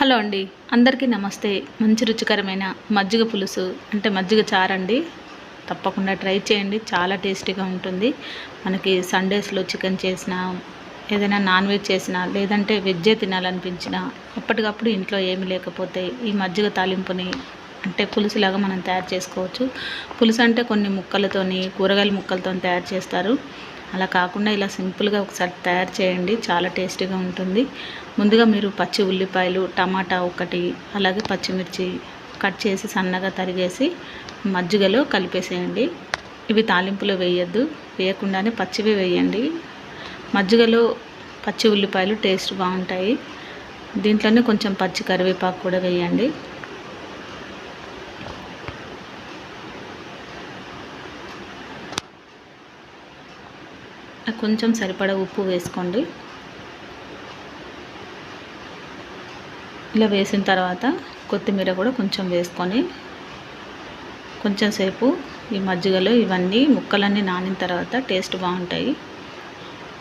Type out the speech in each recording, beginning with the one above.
Hello అండి. అందరికీ నమస్తే. మంచి రుచికరమైన మజ్జిగ పులుసు అంటే మజ్జిగ చారండి. తప్పకుండా ట్రై చేయండి. చాలా టేస్టీగా ఉంటుంది. మనకి సండేస్లో చికెన్ చేసిన ఏదైనా నాన్ వెజ్ చేసినా లేదంటే వెజ్జే తినాలనిపించినా అప్పటికప్పుడు ఇంట్లో ఏమి లేకపోతే ఈ మజ్జిగ తాలింపుని అంటే పులుసులాగా మనం తయారు చేసుకోవచ్చు. పులుసు అంటే కొన్ని ముక్కలతోని కూరగాయల ముక్కలతో తయారు చేస్తారు. అలా కాకుండా ఇలా సింపుల్గా ఒకసారి తయారు చేయండి. చాలా టేస్టీగా ఉంటుంది. ముందుగా మీరు పచ్చి ఉల్లిపాయలు టమాటా ఒకటి అలాగే పచ్చిమిర్చి కట్ చేసి సన్నగా తరిగేసి మజ్జిగలో కలిపేసేయండి. ఇవి తాలింపులో వేయద్దు. వేయకుండానే పచ్చివే వేయండి. మజ్జిగలో పచ్చి ఉల్లిపాయలు టేస్ట్ బాగుంటాయి. దీంట్లోనే కొంచెం పచ్చి కరివేపాకు కూడా వేయండి. కొంచెం సరిపడా ఉప్పు వేసుకోండి. ఇలా వేసిన తర్వాత కొత్తిమీర కూడా కొంచెం వేసుకొని కొంచెం సేపు ఈ మజ్జిగలో ఇవన్నీ ముక్కలన్నీ నానిన తర్వాత టేస్ట్ బాగుంటాయి.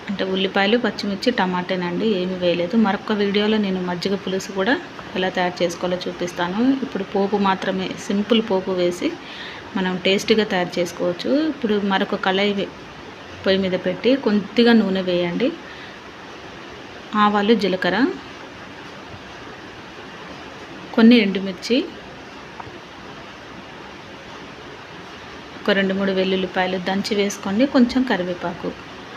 అంటే ఉల్లిపాయలు పచ్చిమిర్చి టమాటానండి ఏమి వేయలేదు. మరొక వీడియోలో నేను మజ్జిగ పులుసు కూడా ఎలా తయారు చేసుకోవాలో చూపిస్తాను. ఇప్పుడు పోపు మాత్రమే సింపుల్ పోపు వేసి మనం టేస్టీగా తయారు చేసుకోవచ్చు. ఇప్పుడు మరొక కళాయి పొయ్యి మీద పెట్టి కొద్దిగా నూనె వేయండి. ఆవాలు జీలకర్ర కొన్ని ఎండుమిర్చి ఒక రెండు మూడు వెల్లుల్లిపాయలు దంచి వేసుకోండి కొంచెం కరివేపాకు.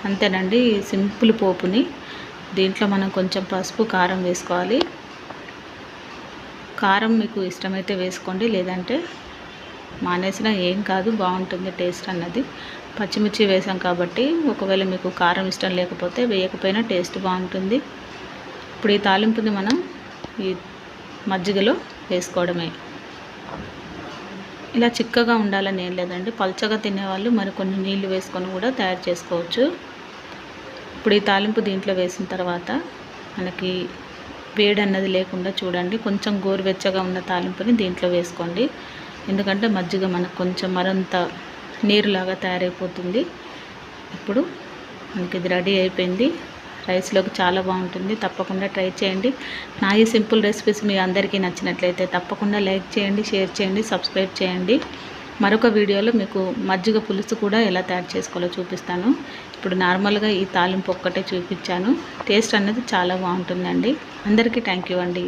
అంతేనండి సింపుల్ పోపుని. దీంట్లో మనం కొంచెం పసుపు కారం వేసుకోవాలి. కారం మీకు ఇష్టమైతే వేసుకోండి లేదంటే మానేసినా ఏం కాదు బాగుంటుంది టేస్ట్ అన్నది. పచ్చిమిర్చి వేసాం కాబట్టి ఒకవేళ మీకు కారం ఇష్టం లేకపోతే వేయకపోయినా టేస్ట్ బాగుంటుంది. ఇప్పుడు ఈ తాలింపుని మనం ఈ మజ్జిగలో వేసుకోవడమే. ఇలా చిక్కగా ఉండాలని ఏం లేదండి. పల్చగా తినేవాళ్ళు మరి కొన్ని నీళ్ళు వేసుకొని కూడా తయారు చేసుకోవచ్చు. ఇప్పుడు ఈ తాలింపు దీంట్లో వేసిన తర్వాత మనకి వేడి అన్నది లేకుండా చూడండి. కొంచెం గోరువెచ్చగా ఉన్న తాలింపుని దీంట్లో వేసుకోండి. ఎందుకంటే మజ్జిగ మనకు కొంచెం మరంత నీరులాగా తయారైపోతుంది. ఇప్పుడు మనకి ఇది రెడీ అయిపోయింది. రైస్లోకి చాలా బాగుంటుంది. తప్పకుండా ట్రై చేయండి. నా ఈ సింపుల్ రెసిపీస్ మీ అందరికీ నచ్చినట్లయితే తప్పకుండా లైక్ చేయండి షేర్ చేయండి సబ్స్క్రైబ్ చేయండి. మరొక వీడియోలో మీకు మజ్జిగ పులుసు కూడా ఎలా తయారు చేసుకోవాలో చూపిస్తాను. ఇప్పుడు నార్మల్గా ఈ తాలింపు ఒక్కటే చూపించాను. టేస్ట్ అనేది చాలా బాగుంటుందండి. అందరికీ థ్యాంక్ యూ అండి.